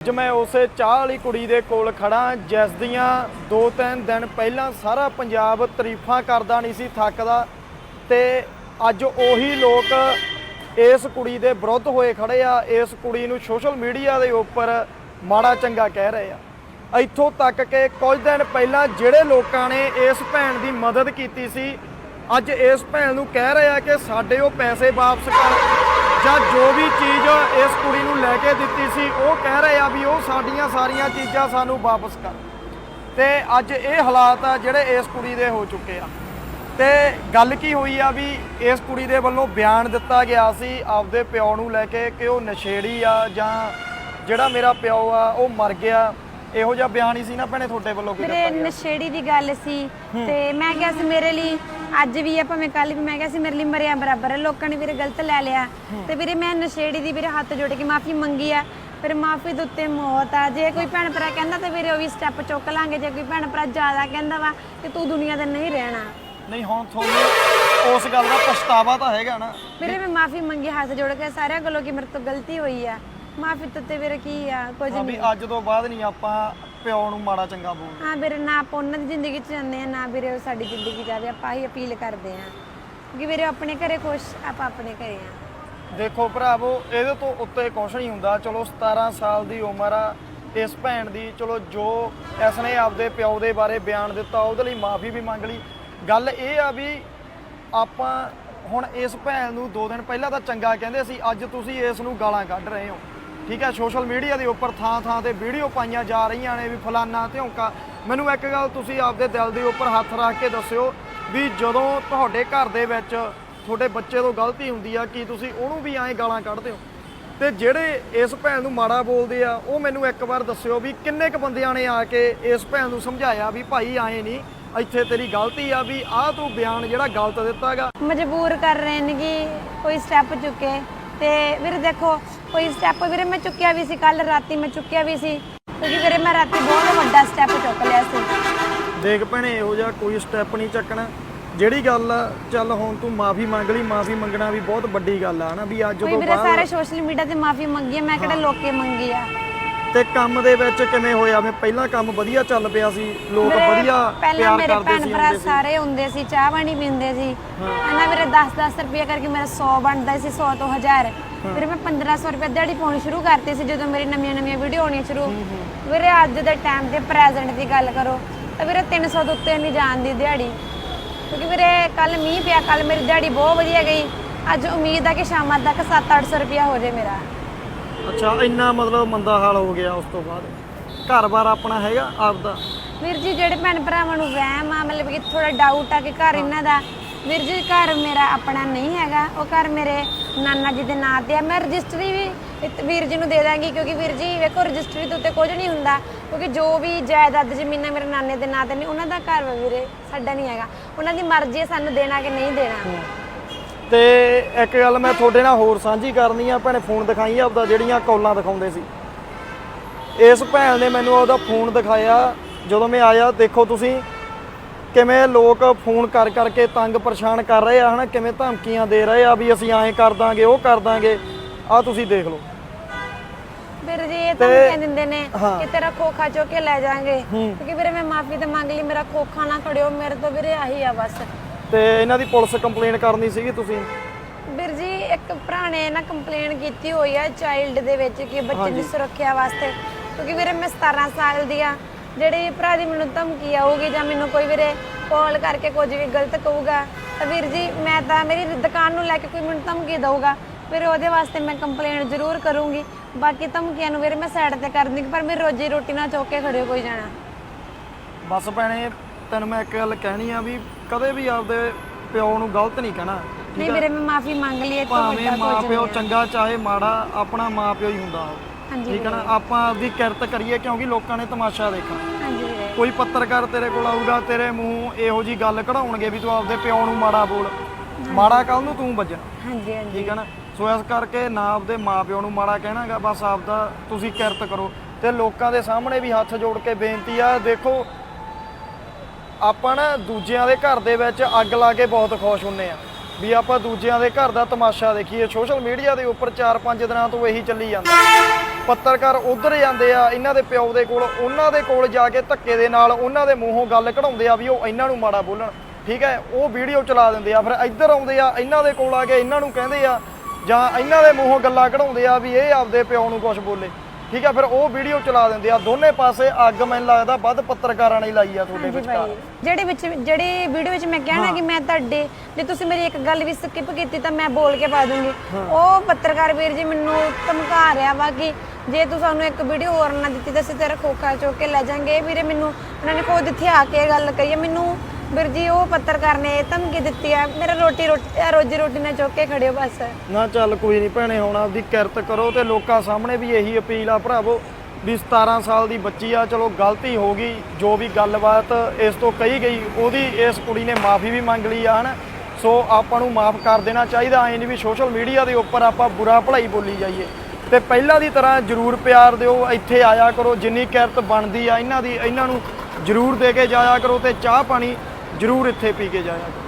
ਅੱਜ ਮੈਂ ਉਸੇ ਚਾਹ ਵਾਲੀ ਕੁੜੀ ਦੇ ਕੋਲ ਖੜਾ ਜਿਸ ਦੀਆਂ ਦੋ ਤਿੰਨ ਦਿਨ ਪਹਿਲਾਂ ਸਾਰਾ ਪੰਜਾਬ ਤਾਰੀਫਾਂ ਕਰਦਾ ਨਹੀਂ ਸੀ, ਥੱਕਦਾ ਤੇ ਅੱਜ ਉਹੀ ਲੋਕ ਇਸ ਕੁੜੀ ਦੇ ਵਿਰੁੱਧ ਹੋਏ ਖੜੇ ਆ, ਇਸ ਕੁੜੀ ਨੂੰ ਸੋਸ਼ਲ ਮੀਡੀਆ ਦੇ ਉੱਪਰ ਮਾੜਾ ਚੰਗਾ ਕਹਿ ਰਹੇ ਆ। ਇੱਥੋਂ ਤੱਕ ਕਿ ਕੁਝ ਦਿਨ ਪਹਿਲਾਂ ਜਿਹੜੇ ਲੋਕਾਂ ਨੇ ਇਸ ਭੈਣ ਦੀ ਮਦਦ ਕੀਤੀ ਸੀ, ਅੱਜ ਇਸ ਭੈਣ ਨੂੰ ਕਹਿ ਰਹੇ ਆ ਕਿ ਸਾਡੇ ਉਹ ਪੈਸੇ ਵਾਪਸ ਕਰ। ਜਾਂ ਜੋ ਵੀ ਚੀਜ਼ ਇਸ ਕੁੜੀ ਨੂੰ ਲੈ ਕੇ ਦਿੱਤੀ ਸੀ ਉਹ ਕਹਿ ਰਹੇ ਆ ਵੀ ਉਹ ਸਾਡੀਆਂ ਸਾਰੀਆਂ ਚੀਜ਼ਾਂ ਸਾਨੂੰ ਵਾਪਸ ਕਰ। ਤੇ ਅੱਜ ਇਹ ਹਾਲਾਤ ਆ ਜਿਹੜੇ ਇਸ ਕੁੜੀ ਦੇ ਹੋ ਚੁੱਕੇ ਆ। ਤੇ ਗੱਲ ਕੀ ਹੋਈ ਆ ਵੀ ਇਸ ਕੁੜੀ ਦੇ ਵੱਲੋਂ ਬਿਆਨ ਦਿੱਤਾ ਗਿਆ ਸੀ ਆਪਦੇ ਪਿਓ ਨੂੰ ਲੈ ਕੇ ਕਿ ਉਹ ਨਸ਼ੇੜੀ ਆ ਜਾਂ ਜਿਹੜਾ ਮੇਰਾ ਪਿਓ ਆ ਉਹ ਮਰ ਗਿਆ। ਇਹੋ ਜਿਹਾ ਬਿਆਨ ਹੀ ਸੀ ਨਾ ਭੈਣੇ ਤੁਹਾਡੇ ਵੱਲੋਂ ਗਿਆ? ਨਸ਼ੇੜੀ ਦੀ ਗੱਲ ਸੀ। ਤੇ ਮੈਂ ਕਿਹਾ ਸੀ ਮੇਰੇ ਲਈ ਅੱਜ ਵੀ ਆ ਭਾਵੇਂ ਕੱਲ ਵੀ ਮੈਂ ਕਿਹਾ ਸੀ ਮੇਰੇ ਲਈ ਮਰਿਆ ਬਰਾਬਰ ਹੈ ਲੋਕਾਂ ਨੇ ਵੀਰੇ ਗਲਤ ਲੈ ਲਿਆ। ਤੇ ਵੀਰੇ ਮੈਂ ਨਸ਼ੇੜੀ ਦੀ ਵੀਰੇ ਹੱਥ ਜੋੜ ਕੇ ਮਾਫੀ ਮੰਗੀ ਆ ਫਿਰ ਮਾਫੀ ਦੇ ਉੱਤੇ ਮੌਤ ਆ। ਜੇ ਕੋਈ ਭੈਣ ਭਰਾ ਕਹਿੰਦਾ ਤੇ ਵੀਰੇ ਉਹ ਵੀ ਸਟੈਪ ਚੁੱਕ ਲਾਂਗੇ ਜੇ ਕੋਈ ਭੈਣ ਭਰਾ ਜ਼ਿਆਦਾ ਕਹਿੰਦਾ ਵਾ ਤੇ ਤੂੰ ਦੁਨੀਆ ਤੇ ਨਹੀਂ ਰਹਿਣਾ। ਨਹੀਂ ਹੁਣ ਤੁਹਾਨੂੰ ਉਸ ਗੱਲ ਦਾ ਪਛਤਾਵਾ ਤਾਂ ਹੈਗਾ ਨਾ। ਵੀਰੇ ਮੈਂ ਮਾਫੀ ਮੰਗੀ ਹੱਥ ਜੋੜ ਕੇ ਸਾਰਿਆਂ ਕੋਲੋਂ ਕਿ ਮੇਰੇ ਤੋਂ ਗਲਤੀ ਹੋਈ ਆ। ਮਾਫੀ ਤੇ ਵੀਰੇ ਕੀ ਆ ਕੁਝ ਨਹੀਂ ਵੀ ਅੱਜ ਤੋਂ ਬਾਅਦ ਨਹੀਂ ਆਪਾਂ ਪਿਓ ਨੂੰ ਮਾੜਾ ਚੰਗਾ ਬੋਲਦੇ। ਹਾਂ ਵੀਰੇ ਨਾ ਆਪਾਂ ਉਹਨਾਂ ਦੀ ਜ਼ਿੰਦਗੀ 'ਚ ਜਾਂਦੇ ਆ ਨਾ ਵੀਰੇ ਉਹ ਸਾਡੀ ਜ਼ਿੰਦਗੀ 'ਚ ਜਾਵੇ। ਆਪਾਂ ਹੀ ਅਪੀਲ ਕਰਦੇ ਆ ਕਿ ਵੀਰੇ ਆਪਣੇ ਘਰੇ ਖੁਸ਼ ਆਪਾਂ ਆਪਣੇ ਘਰੇ ਆ ਦੇਖੋ ਭਰਾਵੋ ਇਹਦੇ ਤੋਂ ਉੱਤੇ ਕੁਛ ਨਹੀਂ ਹੁੰਦਾ। ਚਲੋ 17 ਸਾਲ ਦੀ ਉਮਰ ਆ ਇਸ ਭੈਣ ਦੀ ਚਲੋ ਜੋ ਇਸ ਨੇ ਆਪਦੇ ਪਿਓ ਦੇ ਬਾਰੇ ਬਿਆਨ ਦਿੱਤਾ ਉਹਦੇ ਲਈ ਮਾਫੀ ਵੀ ਮੰਗ ਲਈ। ਗੱਲ ਇਹ ਆ ਵੀ ਆਪਾਂ ਹੁਣ ਇਸ ਭੈਣ ਨੂੰ 2 ਦਿਨ ਪਹਿਲਾਂ ਤਾਂ ਚੰਗਾ ਕਹਿੰਦੇ ਸੀ ਅੱਜ ਤੁਸੀਂ ਇਸ ਨੂੰ ਗਾਲਾਂ ਕੱਢ ਰਹੇ ਹੋ। ਠੀਕ ਹੈ, ਸੋਸ਼ਲ ਮੀਡੀਆ ਦੇ ਉੱਪਰ ਥਾਂ ਥਾਂ ਤੇ ਵੀਡੀਓ ਪਾਈਆਂ ਜਾ ਰਹੀਆਂ ਨੇ ਵੀ ਫਲਾਨਾ ਧਿਉਂਕਾ। ਮੈਨੂੰ ਇੱਕ ਗੱਲ ਤੁਸੀਂ ਆਪਦੇ ਦਿਲ ਦੇ ਉੱਪਰ ਹੱਥ ਰੱਖ ਕੇ ਦੱਸਿਓ ਵੀ ਜਦੋਂ ਤੁਹਾਡੇ ਘਰ ਦੇ ਵਿੱਚ ਤੁਹਾਡੇ ਬੱਚੇ ਤੋਂ ਗਲਤੀ ਹੁੰਦੀ ਆ, ਕਿ ਤੁਸੀਂ ਉਹਨੂੰ ਵੀ ਐਂ ਗਾਲਾਂ ਕੱਢਦੇ ਹੋ? ਤੇ ਜਿਹੜੇ ਇਸ ਭੈਣ ਨੂੰ ਮਾੜਾ ਬੋਲਦੇ ਆ, ਉਹ ਮੈਨੂੰ ਇੱਕ ਵਾਰ ਦੱਸਿਓ ਵੀ ਕਿੰਨੇ ਕ ਬੰਦਿਆਂ ਨੇ ਆ ਕੇ ਇਸ ਭੈਣ ਨੂੰ ਸਮਝਾਇਆ ਵੀ ਭਾਈ ਐਂ ਨਹੀਂ ਇੱਥੇ ਤੇਰੀ ਗਲਤੀ ਆ ਵੀ ਆਹ ਤੂੰ ਬਿਆਨ ਜਿਹੜਾ ਗਲਤ ਦਿੱਤਾਗਾ ਮਜਬੂਰ ਕਰ ਰਹੇ ਨੇ ਕਿ ਕੋਈ ਸਟੈਪ ਚੁੱਕੇ। ਤੇ ਵੀਰ ਦੇਖੋ ਕੋਈ ਸਟੈਪ ਵੀਰੇ ਮੈਂ ਚੁੱਕਿਆ ਵੀ ਸੀ ਕੱਲ ਰਾਤੀ ਮੈਂ ਚੁੱਕਿਆ ਵੀ ਸੀ। ਕਿਉਂਕਿ ਵੀਰੇ ਮੈਂ ਰਾਤੀ ਬਹੁਤ ਵੱਡਾ ਸਟੈਪ ਚੁੱਕ ਲਿਆ ਸੀ। ਦੇਖ ਭੈਣੇ ਇਹੋ ਜਿਹਾ ਕੋਈ ਸਟੈਪ ਨਹੀਂ ਚੱਕਣਾ। ਜਿਹੜੀ ਗੱਲ ਆ ਚੱਲ ਹੁਣ ਤੂੰ ਮਾਫੀ ਮੰਗ ਲਈ ਮਾਫੀ ਮੰਗਣਾ ਵੀ ਬਹੁਤ ਵੱਡੀ ਗੱਲ ਆ ਹਨਾ? ਵੀ ਅੱਜ ਕੋਈ ਤੋਂ ਵੀਰੇ ਬਾਅਦ ਸਾਰੇ ਸੋਸ਼ਲ ਮੀਡੀਆ ਤੇ ਮਾਫੀ ਮੰਗੀ ਹੈ ਮੈਂ ਕਿਹੜਾ ਲੋਕੇ ਮੰਗੀ ਆ? ਤੇ ਕੰਮ ਦੇ ਵਿੱਚ ਕਿਵੇਂ ਹੋਇਆ? ਮੈਂ ਪਹਿਲਾਂ ਕੰਮ ਵਧੀਆ ਚੱਲ ਪਿਆ ਸੀ ਲੋਕ ਵਧੀਆ ਪਹਿਲਾਂ ਪਿਆਰ ਮੇਰੇ ਕਰਦੇ ਭੈਣ ਸੀ ਭਰਾ ਹੁੰਦੇ ਸੀ। ਸਾਰੇ ਹੁੰਦੇ ਸੀ ਚਾਹ ਪਾਣੀ ਪੀਂਦੇ ਸੀ। ਹਨਾ ਵੀਰੇ 10-10 ਰੁਪਏ ਕਰਕੇ ਮੇਰਾ 100 ਬਣਦਾ ਸੀ 100 ਤੋਂ 1000 ਫਿਰ ਮੈਂ 1500 ਰੁਪਏ ਦਿਹਾੜੀ ਪਾਉਣੀ ਸ਼ੁਰੂ ਕਰਤੀ ਸੀ ਜਦੋਂ ਮੇਰੀ ਨਵੀਆਂ ਨਵੀਆਂ ਵੀਡੀਓ ਆਉਣੀਆਂ ਸ਼ੁਰੂ। ਵੀਰੇ ਅੱਜ ਦੇ ਟਾਈਮ ਤੇ ਪ੍ਰੈਜ਼ੈਂਟ ਦੀ ਗੱਲ ਕਰੋ ਤਾਂ ਵੀਰੇ 300 ਤੋਂ ਉੱਤੇ ਨਹੀਂ ਜਾਂਦੀ ਦਿਹਾੜੀ। ਕਿਉਂਕਿ ਵੀਰੇ ਕੱਲ ਮੀਂਹ ਪਿਆ ਕੱਲ ਮੇਰੀ ਦਿਹਾੜੀ ਬਹੁਤ ਵਧੀਆ ਗਈ। ਅੱਜ ਉਮੀਦ ਆ ਕਿ ਸ਼ਾਮਾਂ ਤੱਕ 7-800 ਰੁਪਿਆ ਹੋ ਜਾਏ ਮੇਰਾ। ਅੱਛਾ ਇੰਨਾ ਮਤਲਬ ਮੰਦਾ ਹਾਲ ਹੋ ਗਿਆ ਉਸ ਤੋਂ ਬਾਅਦ। ਘਰ-ਬਾਰ ਆਪਣਾ ਹੈਗਾ ਆਪਦਾ? ਵੀਰ ਜੀ ਜਿਹੜੇ ਭੈਣ ਭਰਾਵਾਂ ਨੂੰ ਵਹਿਮ ਆ ਮਤਲਬ ਕਿ ਥੋੜਾ ਡਾਊਟ ਆ ਕਿ ਘਰ ਇਹਨਾਂ ਦਾ ਵੀਰ ਜੀ, ਘਰ ਮੇਰਾ ਆਪਣਾ ਨਹੀਂ ਹੈਗਾ। ਉਹ ਘਰ ਮੇਰੇ ਨਾਨਾ ਜੀ ਦੇ ਨਾਂ ਤੇ ਆ। ਮੈਂ ਰਜਿਸਟਰੀ ਵੀ ਇਤ- ਵੀਰ ਜੀ ਨੂੰ ਦੇ ਦਾਂਗੀ, ਕਿਉਂਕਿ ਵੀਰ ਜੀ, ਵੇਖੋ, ਰਜਿਸਟਰੀ ਦੇ ਉੱਤੇ ਕੁਝ ਨਹੀਂ ਹੁੰਦਾ। ਕਿਉਂਕਿ ਜੋ ਵੀ ਜਾਇਦਾਦ ਜ਼ਮੀਨਾਂ ਮੇਰੇ ਨਾਨੇ ਦੇ ਨਾਂ ਤੇ ਨੇ, ਉਹਨਾਂ ਦਾ ਘਰ ਵਾ ਵੀਰੇ, ਸਾਡਾ ਨਹੀਂ ਹੈਗਾ। ਉਹਨਾਂ ਦੀ ਮਰਜ਼ੀ ਹੈ ਸਾਨੂੰ ਦੇਣਾ ਕਿ ਨਹੀਂ ਦੇਣਾ। ਤੇ ਇੱਕ ਗੱਲ ਮੈਂ ਤੁਹਾਡੇ ਨਾਲ ਹੋਰ ਸਾਂਝੀ ਕਰਨੀ ਆ। ਭੈਣੇ, ਫੋਨ ਦਿਖਾਈ ਆਪਦਾ, ਜਿਹੜੀਆਂ ਕਾਲਾਂ ਦਿਖਾਉਂਦੇ ਸੀ। ਇਸ ਭੈਣ ਨੇ ਮੈਨੂੰ ਉਹਦਾ ਫੋਨ ਦਿਖਾਇਆ। ਜਦੋਂ ਮੈਂ ਆਇਆ, ਦੇਖੋ ਤੁਸੀਂ ਕਿਵੇਂ ਲੋਕ ਫੋਨ ਕਰ ਕਰਕੇ ਤੰਗ ਪਰੇਸ਼ਾਨ ਕਰ ਰਹੇ ਆ ਹਨਾ? ਕਿਵੇਂ ਧਮਕੀਆਂ ਦੇ ਰਹੇ ਆ ਵੀ ਅਸੀਂ ਐਂ ਕਰ ਦਾਂਗੇ ਉਹ ਕਰ ਦਾਂਗੇ ਆ ਤੁਸੀਂ ਦੇਖ ਲਓ। ਵੀਰ ਜੀ ਇਹ ਤਾਂ ਦਿੰਦੇ ਨੇ। ਕਿ ਤੇਰਾ ਖੋਖਾ ਚੁੱਕ ਕੇ ਲੈ ਜਾਾਂਗੇ। ਕਿਉਂਕਿ ਵੀਰੇ ਮੈਂ ਮਾਫੀ ਤੇ ਮੰਗ ਲਈ ਮੇਰਾ ਖੋਖਾ ਨਾ ਖੜਿਓ ਮੇਰੇ ਤੋਂ ਵੀਰੇ ਆਹੀ ਆ ਬਸ। ਤੇ ਇਹਨਾਂ ਦੀ ਪੁਲਿਸ ਕੰਪਲੇਨ ਕਰਨੀ ਸੀਗੀ ਤੁਸੀਂ? ਵੀਰ ਜੀ ਇੱਕ ਭਰਾ ਨੇ ਨਾ ਕੰਪਲੇਨ ਕੀਤੀ ਹੋਈ ਆ ਚਾਈਲਡ ਦੇ ਵਿੱਚ ਕਿ ਬੱਚੇ ਦੀ ਸੁਰੱਖਿਆ ਵਾਸਤੇ। ਕਿਉਂਕਿ ਵੀਰੇ ਮੈਂ 17 ਸਾਲ ਦੀ ਆ ਜਿਹੜੀ ਭਰਾ ਦੀ ਮੈਨੂੰ ਧਮਕੀ ਆਊਗੀ ਜਾਂ ਮੈਨੂੰ ਕੋਈ ਵੀਰੇ ਕਾਲ ਕਰਕੇ ਕੁਝ ਵੀ ਗਲਤ ਕਹੂਗਾ। ਤਾਂ ਵੀਰ ਜੀ ਮੈਂ ਤਾਂ ਮੇਰੀ ਦੁਕਾਨ ਨੂੰ ਲੈ ਕੇ ਕੋਈ ਮੈਨੂੰ ਧਮਕੀ ਦਊਗਾ। ਵੀਰੇ ਉਹਦੇ ਵਾਸਤੇ ਮੈਂ ਕੰਪਲੇਨ ਜ਼ਰੂਰ ਕਰੂੰਗੀ। ਬਾਕੀ ਧਮਕੀਆਂ ਨੂੰ ਵੀਰੇ ਮੈਂ ਸਾਈਡ ਤੇ ਕਰ ਦਿੰਦੀ ਪਰ ਮੇਰੀ ਰੋਜੀ ਰੋਟੀ ਨਾਲ ਚੁੱਕ ਕੇ ਖੜਿਓ ਕੋਈ ਜਾਣਾ। ਬਸ ਭੈਣੇ ਤੈਨੂੰ ਮੈਂ ਇੱਕ ਗੱਲ ਕਹਿਣੀ ਆ ਵੀ ਕਦੇ ਵੀ ਆਪਦੇ ਪਿਓ ਨੂੰ ਗਲਤ ਨਹੀਂ ਕਹਿਣਾ ਨਹੀਂ ਵੀਰੇ ਮੈਂ ਮਾਫੀ ਮੰਗ ਲਈ ਇਹ ਤੋਂ ਭਾਵੇਂ ਵੱਡਾ ਮਾਂ ਕੁਝ ਪਿਓ ਆ। ਚੰਗਾ ਚਾਹੇ ਮਾੜਾ ਆਪਣਾ ਮਾਂ ਪਿਓ ਹੀ ਹੁੰਦਾ ਉਹ। ਹਾਂਜੀ ਠੀਕ ਹੈ ਨਾ? ਆਪਾਂ ਆਪਦੀ ਕਿਰਤ ਕਰੀਏ ਕਿਉਂਕਿ ਲੋਕਾਂ ਨੇ ਤਮਾਸ਼ਾ ਦੇਖਣਾ। ਹਾਂਜੀ ਵੀਰੇ ਕੋਈ ਪੱਤਰਕਾਰ ਤੇਰੇ ਕੋਲ ਆਊਗਾ ਤੇਰੇ ਮੂੰਹ ਇਹੋ ਜੀ ਗੱਲ ਕਢਾਉਣਗੇ ਵੀ ਤੂੰ ਆਪਦੇ ਪਿਓ ਨੂੰ ਮਾੜਾ ਬੋਲ। ਮਾੜਾ ਕੱਲ ਨੂੰ ਤੂੰ ਵੱਜਣਾ ਹਾਂਜੀ ਹਾਂਜੀ। ਠੀਕ ਹੈ ਨਾ? ਸੋ ਇਸ ਕਰਕੇ ਨਾ ਆਪਦੇ ਮਾਂ ਪਿਓ ਨੂੰ ਮਾੜਾ ਕਹਿਣਾਗਾ ਬਸ ਆਪਦਾ ਤੁਸੀਂ ਕਿਰਤ ਕਰੋ। ਤੇ ਲੋਕਾਂ ਦੇ ਸਾਹਮਣੇ ਵੀ ਹੱਥ ਜੋੜ ਕੇ ਬੇਨਤੀ ਆ ਦੇਖੋ ਆਪਾਂ ਨਾ ਦੂਜਿਆਂ ਦੇ ਘਰ ਦੇ ਵਿੱਚ ਅੱਗ ਲਾ ਕੇ ਬਹੁਤ ਖੁਸ਼ ਹੁੰਨੇ ਆ। ਵੀ ਆਪਾਂ ਦੂਜਿਆਂ ਦੇ ਘਰ ਦਾ ਤਮਾਸ਼ਾ ਦੇਖੀਏ ਸੋਸ਼ਲ ਮੀਡੀਆ ਦੇ ਉੱਪਰ 4-5 ਦਿਨਾਂ ਤੋਂ ਇਹੀ ਚੱਲੀ ਜਾਂਦਾ। ਪੱਤਰਕਾਰ ਉਧਰ ਜਾਂਦੇ ਆ ਇਹਨਾਂ ਦੇ ਪਿਓ ਦੇ ਕੋਲ ਉਹਨਾਂ ਦੇ ਕੋਲ ਜਾ ਕੇ ਧੱਕੇ ਦੇ ਨਾਲ ਉਹਨਾਂ ਦੇ ਮੂੰਹੋਂ ਗੱਲ ਕਢਾਉਂਦੇ ਆ ਵੀ ਉਹ ਇਹਨਾਂ ਨੂੰ ਮਾੜਾ ਬੋਲਣ। ਠੀਕ ਹੈ ਉਹ ਵੀਡੀਓ ਚਲਾ ਦਿੰਦੇ ਆ ਫਿਰ ਇੱਧਰ ਆਉਂਦੇ ਆ ਇਹਨਾਂ ਦੇ ਕੋਲ ਆ ਕੇ ਇਹਨਾਂ ਨੂੰ ਕਹਿੰਦੇ ਆ ਜਾਂ ਇਹਨਾਂ ਦੇ ਮੂੰਹੋਂ ਗੱਲਾਂ ਕਢਾਉਂਦੇ ਆ ਵੀ ਇਹ ਆਪਦੇ ਪਿਓ ਨੂੰ ਕੁਝ ਬੋਲੇ। ਠੀਕ ਹੈ ਫਿਰ ਉਹ ਵੀਡੀਓ ਚਲਾ ਦਿੰਦੇ ਆ ਦੋਨੇ ਪਾਸੇ ਅੱਗ ਮੈਨੂੰ ਲੱਗਦਾ ਵੱਧ ਪੱਤਰਕਾਰਾਂ ਨੇ ਲਾਈ ਆ ਤੁਹਾਡੇ ਵਿਚਕਾਰ ਜਿਹੜੇ ਵਿੱਚ ਜਿਹੜੀ ਵੀਡੀਓ ਵਿੱਚ ਮੈਂ ਕਹਿਣਾ ਕਿ ਮੈਂ ਤੁਹਾਡੇ ਜੇ ਤੁਸੀਂ ਮੇਰੀ ਇੱਕ ਗੱਲ ਵੀ ਸਕਿਪ ਕੀਤੀ ਤਾਂ ਮੈਂ ਬੋਲ ਕੇ ਪਾ ਦੂੰਗੀ। ਉਹ ਪੱਤਰਕਾਰ ਵੀਰ ਜੀ ਮੈਨੂੰ ਧਮਕਾ ਰਿਹਾ ਵਾ ਕਿ ਜੇ ਤੂੰ ਸਾਨੂੰ ਇੱਕ ਵੀਡੀਓ ਹੋਰ ਨਾ ਦਿੱਤੀ ਤਾਂ ਅਸੀਂ ਤੇਰਾ ਖੋਖਾ ਚੁੱਕ ਕੇ ਲੈ ਜਾਾਂਗੇ। ਵੀਰੇ ਮੈਨੂੰ ਉਹਨਾਂ ਨੇ ਖੁਦ ਇੱਥੇ ਆ ਕੇ ਗੱਲ ਕਹੀ ਹੈ। ਮੈਨੂੰ ਵੀਰ ਜੀ ਉਹ ਪੱਤਰਕਾਰ ਨੇ ਧਮਕੀ ਦਿੱਤੀ ਹੈ ਮੇਰਾ ਰੋਟੀ ਰੋਟੀ ਰੋਜੀ ਰੋਟੀ ਨਾਲ ਚੁੱਕ ਕੇ ਖੜਿਓ ਬਸ। ਨਾ ਚੱਲ ਕੋਈ ਨਹੀਂ ਭੈਣੇ, ਹੁਣ ਆਪਦੀ ਕਿਰਤ ਕਰੋ ਤੇ ਲੋਕਾਂ ਸਾਹਮਣੇ ਵੀ ਇਹੀ ਅਪੀਲ ਆ ਭਰਾਵੋ ਵੀ 17 ਸਾਲ ਦੀ ਬੱਚੀ ਆ, ਚਲੋ ਗਲਤੀ ਹੋ ਗਈ, ਜੋ ਵੀ ਗੱਲਬਾਤ ਇਸ ਤੋਂ ਕਹੀ ਗਈ, ਉਹਦੀ ਇਸ ਕੁੜੀ ਨੇ ਮਾਫੀ ਵੀ ਮੰਗ ਲਈ ਆ, ਹਨ? ਸੋ ਆਪਾਂ ਨੂੰ ਮਾਫ ਕਰ ਦੇਣਾ ਚਾਹੀਦਾ, ਐ ਨਹੀਂ ਵੀ ਸੋਸ਼ਲ ਮੀਡੀਆ ਦੇ ਉੱਪਰ ਆਪਾਂ ਬੁਰਾ ਭਲਾਈ ਬੋਲੀ ਜਾਈਏ। ਤੇ ਪਹਿਲਾਂ ਦੀ ਤਰ੍ਹਾਂ ਜਰੂਰ ਪਿਆਰ ਦਿਓ, ਇੱਥੇ ਆਇਆ ਕਰੋ, ਜਿੰਨੀ ਕਿਰਤ ਬਣਦੀ ਆ, ਇਹਨਾਂ ਦੀ, ਇਹਨਾਂ ਨੂੰ ਜਰੂਰ ਦੇ ਕੇ ਜਾਇਆ ਕਰੋ ਤੇ ਚਾਹ ਪਾਣੀ ਜਰੂਰ ਇੱਥੇ ਪੀ ਕੇ ਜਾਇਆ ਕਰੋ।